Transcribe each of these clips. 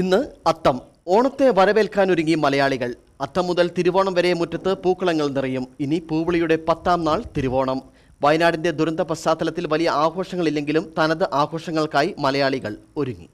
ഇന്ന് അത്തം. ഓണത്തെ വരവേൽക്കാനൊരുങ്ങി മലയാളികൾ. അത്തം മുതൽ തിരുവോണം വരെ മുറ്റത്ത് പൂക്കളങ്ങൾ നിറയും. ഇനി പൂവിളിയുടെ പത്താം നാൾ തിരുവോണം. വയനാടിന്റെ ദുരന്ത പശ്ചാത്തലത്തിൽ വലിയ ആഘോഷങ്ങളില്ലെങ്കിലും തനത് ആഘോഷങ്ങൾക്കായി മലയാളികൾ ഒരുങ്ങി.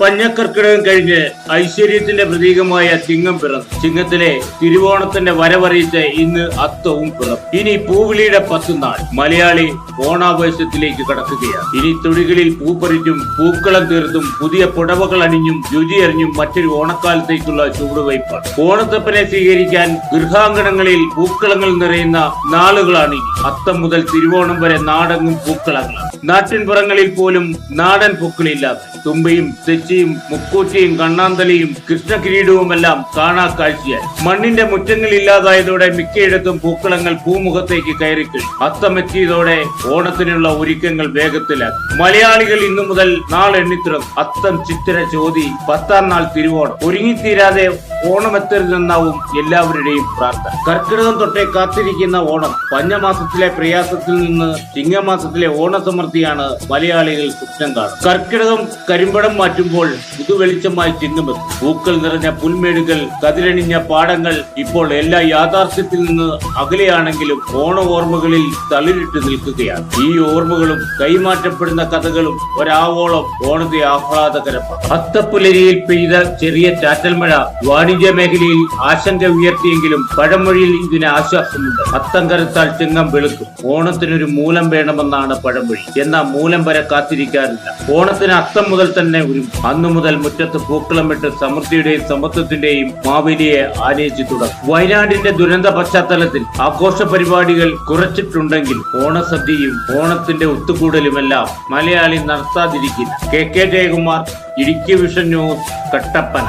പഞ്ഞക്കർക്കിടകം കഴിഞ്ഞ് ഐശ്വര്യത്തിന്റെ പ്രതീകമായ ചിങ്ങം പിറന്നു. ചിങ്ങത്തിലെ തിരുവോണത്തിന്റെ വരവറിയിച്ച് ഇന്ന് അത്തവും പിറന്നു. ഇനി പൂവിളിയുടെ പത്ത് നാൾ മലയാളി ഓണാവേശത്തിലേക്ക് കടക്കുകയാണ്. ഇനി തൊടികളിൽ പൂപ്പറിച്ചും പൂക്കളം തീർത്തും പുതിയ പുടവകൾ അണിഞ്ഞും രുചിയറിഞ്ഞും മറ്റൊരു ഓണക്കാലത്തേക്കുള്ള ചൂടുവയ്പാണ് ഓണത്തപ്പനെ സ്വീകരിക്കാൻ ഗൃഹാങ്കണങ്ങളിൽ പൂക്കളങ്ങൾ നിറയുന്ന നാളുകളാണ് അത്തം മുതൽ തിരുവോണം വരെ നാടങ്ങും പൂക്കളങ്ങളാണ്. നാട്ടിൻപുറങ്ങളിൽ പോലും നാടൻ പൂക്കളില്ല. തുമ്പയും തെച്ചിയും മുക്കൂറ്റിയും കണ്ണാന്തലിയും കൃഷ്ണകിരീടവുമെല്ലാം കാണാ കാഴ്ചയായി. മണ്ണിന്റെ മുറ്റങ്ങൾ ഇല്ലാതായതോടെ മിക്കയിടത്തും പൂക്കളങ്ങൾ പൂമുഖത്തേക്ക് കയറിക്കഴിഞ്ഞു അത്തമെത്തിയതോടെ ഓണത്തിനുള്ള ഒരുക്കങ്ങൾ വേഗത്തിലാക്കി മലയാളികൾ ഇന്നു മുതൽ നാളെണ്ണിത്തുറം അത്തം ചിത്തിര ചോതി പത്താം നാൾ തിരുവോണം. ഒരുങ്ങിത്തീരാതെ ഓണമെത്തരുതെന്നാവും എല്ലാവരുടെയും പ്രാർത്ഥന. കർക്കിടകം തൊട്ടേ കാത്തിരിക്കുന്ന ഓണം പഞ്ഞമാസത്തിലെ പ്രയാസത്തിൽ നിന്ന് ചിങ്ങമാസത്തിലെ ഓണസമൃദ്ധിയാണ് മലയാളികൾ സ്വപ്നം കാണും കർക്കിടകം കരിമ്പടം മാറ്റുമ്പോൾ പുതുവെളിച്ചമായി ചിങ്ങമെത്തും. പൂക്കൾ നിറഞ്ഞ പുൽമേടുകൾ കതിരണിഞ്ഞ പാടങ്ങൾ ഇപ്പോൾ എല്ലാ യാഥാർത്ഥ്യത്തിൽ നിന്ന് അകലെയാണെങ്കിലും ഓണ ഓർമ്മകളിൽ തളിരിട്ട് നിൽക്കുകയാണ്. ഈ ഓർമ്മകളും കൈമാറ്റപ്പെടുന്ന കഥകളും ഒരാവോളം ഓണത്തെ ആഹ്ലാദകരമാണ്. അത്തപ്പുലരിയിൽ പെയ്ത ചെറിയ ചാറ്റൽ മഴ വാണിജ്യ മേഖലയിൽ ആശങ്ക ഉയർത്തിയെങ്കിലും പഴമൊഴിയിൽ ഇതിന് ആശ്വാസമുണ്ട്. അത്തം കരുത്താൽ ചിങ്ങം വെളുക്കും. ഓണത്തിനൊരു മൂലം വേണമെന്നാണ് പഴമൊഴി. എന്നാൽ മൂലം വരെ കാത്തിരിക്കാറില്ല. ഓണത്തിന് അത്തം മുതൽ തന്നെ ഒരു അന്നു മുതൽ മുറ്റത്ത് പൂക്കളമിട്ട് സമൃദ്ധിയുടെയും സമത്വത്തിന്റെയും മാവേലിയെ ആനയിച്ചു തുടങ്ങും. വയനാടിന്റെ ദുരന്ത പശ്ചാത്തലത്തിൽ ആഘോഷ പരിപാടികൾ കുറച്ചിട്ടുണ്ടെങ്കിൽ ഓണസദ്യയും ഓണത്തിന്റെ ഒത്തുകൂടലുമെല്ലാം Malayali നടത്താതിരിക്കില്ല. K K Jayakumar Idukki vision news Kattappana.